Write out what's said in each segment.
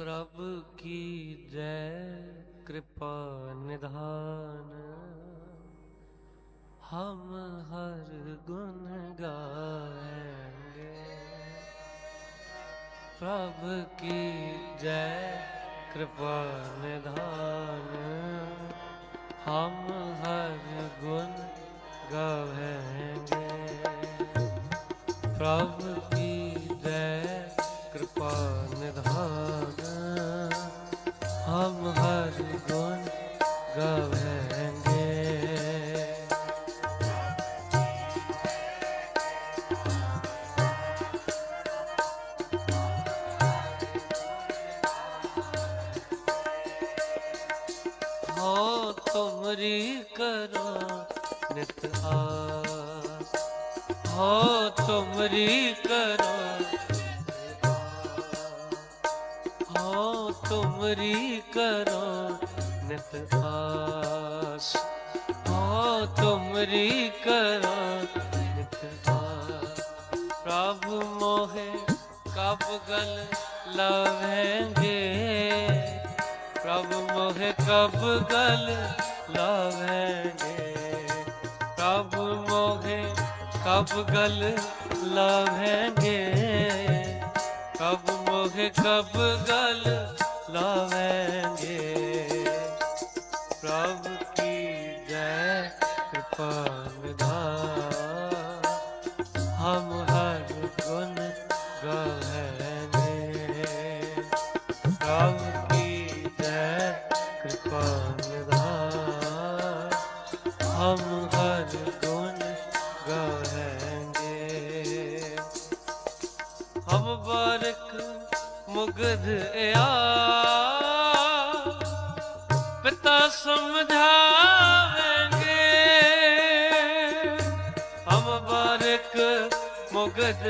ਪ੍ਰਭ ਕੀ ਜੈ ਕਿਰਪਾ ਨਿਧਾਨ। ਹਮ ਹਰ ਗੁਣ ਗਾਏਂਗੇ ਪ੍ਰਭ ਕੀ ਜੈ ਕਿਰਪਾ ਨਿਧਾਨ। ਹਮ ਹਰ ਗੁਣ ਗਾਵੇਂਗੇ ਪ੍ਰਭ ਹਮ ਹਰ ਗੁਣ ਗਾਵੇਂਗੇ ਤੁਮਰੀ ਕਰੋ ਨਿਤ ਆਸ। ਹੋ ਤੁਮਰੀ ਕਰੋ ਨਿਤ ਆਸ। ਪ੍ਰਭ ਮੋਹਿ ਕਬ ਗਲ ਲਵੇਂਗੇ? ਪ੍ਰਭ ਮੋਹਿ ਕਬ ਗਲ ਲਾਵੇਂਗੇ? ਪ੍ਰਭ ਮੋਹਿ ਕਬ ਗਲ ਲਾਵੇਂਗੇ? ਕਬ ਮੋਹਿ ਕਬ ਗਲ ਲਾਵੇਂਗੇ। ਪ੍ਰਭ ਕੀ ਜੈ ਕਿਰਪਾ ਨਿਧਾਨ ਹਮ ਹਰ ਗੁਣ ਗਾਵੇਂਗੇ ਪ੍ਰਭ ਕੀ ਜੈ ਕਿਰਪਾ ਨਿਧਾਨ ਹਮ ਹਰ ਗੁਣ ਗਾਵੇਂਗੇ ਹਮ ਬਾਰਕ ਮੁਗਧ ਆ। ਸਮਝਾਵੇਂਗੇ। ਹਮ ਬਾਰਕ ਮੁਗਧ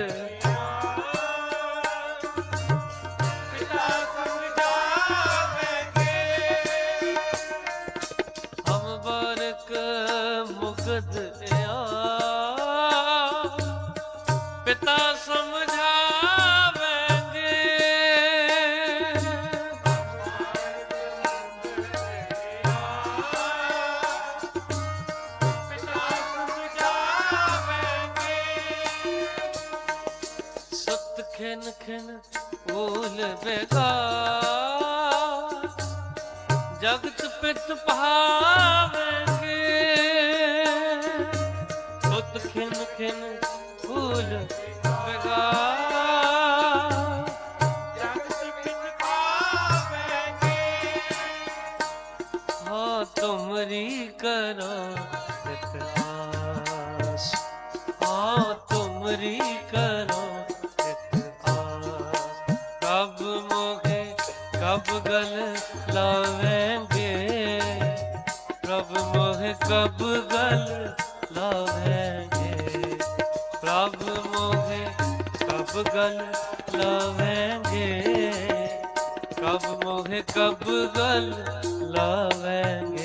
ਖਿਨ ਖਿਨ ਭੂਲ ਜਗਤ ਪਿਤ ਭਾਵੇਂਗੇ। ਸੁਤ ਖਿਨ ਖਿਨ ਭੂਲ ਬੇਗਾਰ ਜਗਤ ਪਿਤ ਭਾਵੇਂਗੇ। ਹਾਂ ਤੁਮਰੀ ਕਰੋ ਨਿਤ ਆਸ ਤੁਮਰੀ ਕਰੋ ਕਬ ਗਲ ਲਾਵੇਂਗੇ ਪ੍ਰਭ ਮੋਹਿ ਕਬ ਗਲ ਲਾਵੇਂਗੇ ਕਬ ਮੋਹਿ ਕਬ ਗਲ ਲਾਵੇਂਗੇ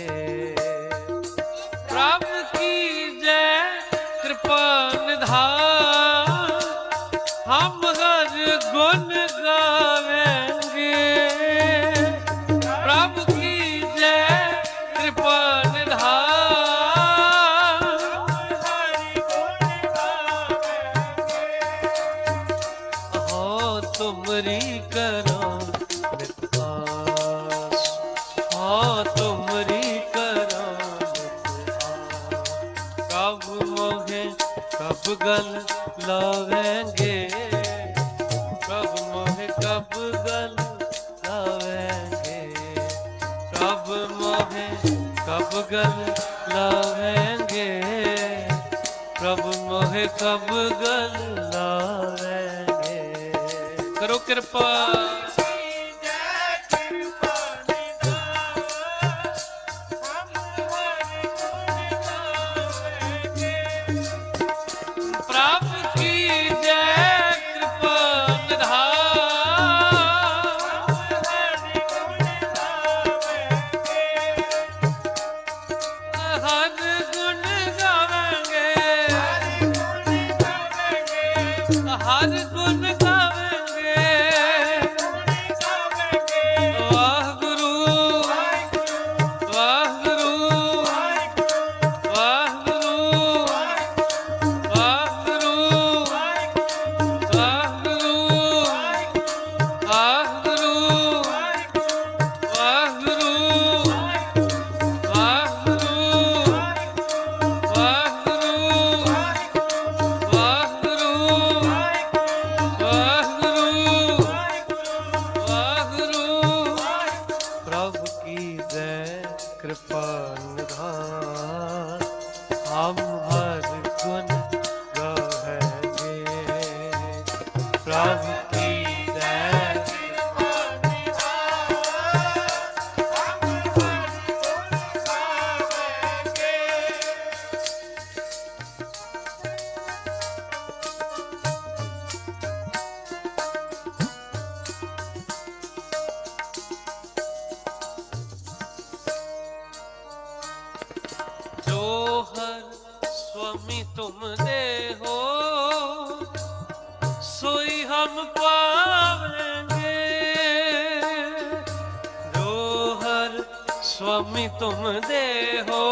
ਗਲ ਲਾਵੇਂਗੇ। ਪ੍ਰਭ ਮੋਗੇ ਕਬ ਗਲ ਲਾਵੇਂਗੇ। ਕਬ ਮੋਗੇ ਕਬ ਗਲ ਲਾਵੇਂਗੇ। ਪ੍ਰਭ ਮੋਹਿ ਕਬ ਗਲ ਲਾਵੇਂਗੇ। ਕਰੋ ਕਿਰਪਾ। 好. स्वामी तुम दे हो सोई हम पावेंगे रोहर स्वामी तुम दे हो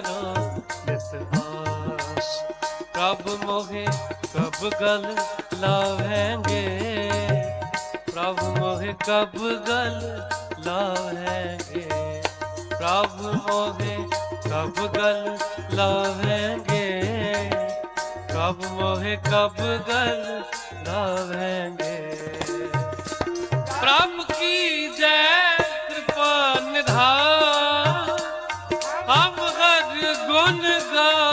ਕਰੋ ਕਬ ਮੋਹੇ ਕਬ ਗਲ ਲਾਵੇਂਗੇ। ਪ੍ਰਭ ਕਬ ਗਲ ਲਾਵੇਂਗੇ। ਪ੍ਰਭ ਮੋਹੇ ਕਬ ਗਲ ਲਾਵੇਂਗੇ। ਕਬ ਗਲ ਲਾਵੇਂਗੇ। Gaza.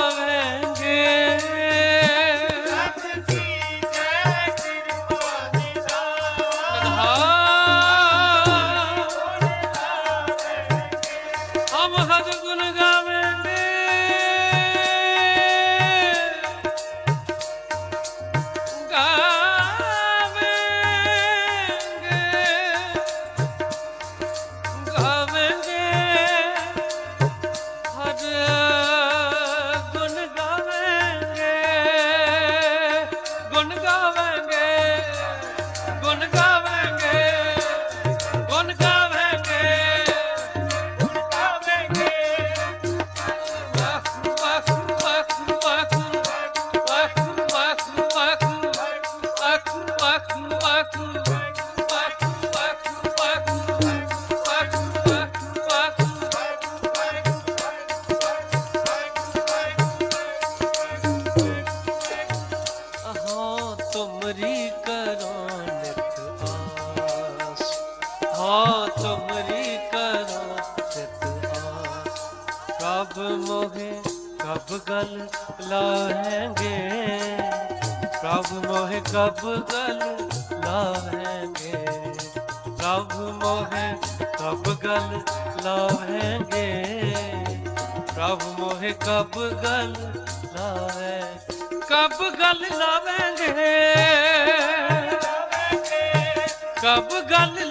ਸਭ ਗਲ ਲਾਵੇ ਗੇ। ਪ੍ਰਭ ਮੋਹਿ ਸਭ ਗਲ ਲਾਵੇ ਗੇ। ਪ੍ਰਭ ਮੋਹਿ, ਕਬ ਗਲ ਲਾਵੇ ਕਬ ਗਲ ਲਾਵੇ ਕਬ ਗਲ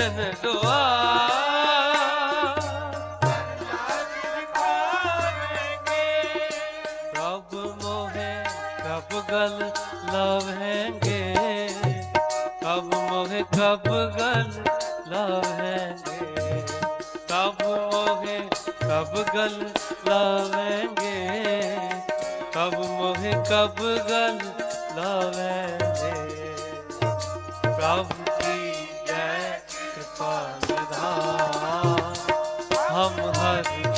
ਸਰਨ ਦੁਆ ਗਲ ਲਾਵੇਂਗੇ ਕਬ ਮੋਹੇ ਕਬ ਗਲ ਲਾਵੇਂਗੇ ਕਬ ਮੋਹੇ ਕਬ ਗਲ ਲਾਵੇਂਗੇ ਕਬ ਮੋਹੇ ਕਬ ਗਲ ਲਾਵੇਂਗੇ ਪ੍ਰਭ पालदा हम हर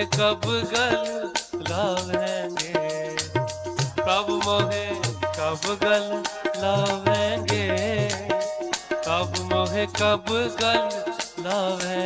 मोहे कब गल लावेंगे कब मोहे कब गल लावेंगे कब मोहे कब गल लावेंगे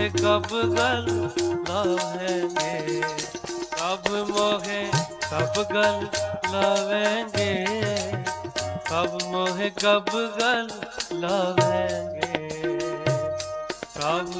मोहे कब गल लावेंगे कब मोहे कब गल लावेंगे कब मोहे कब गल लावेंगे कब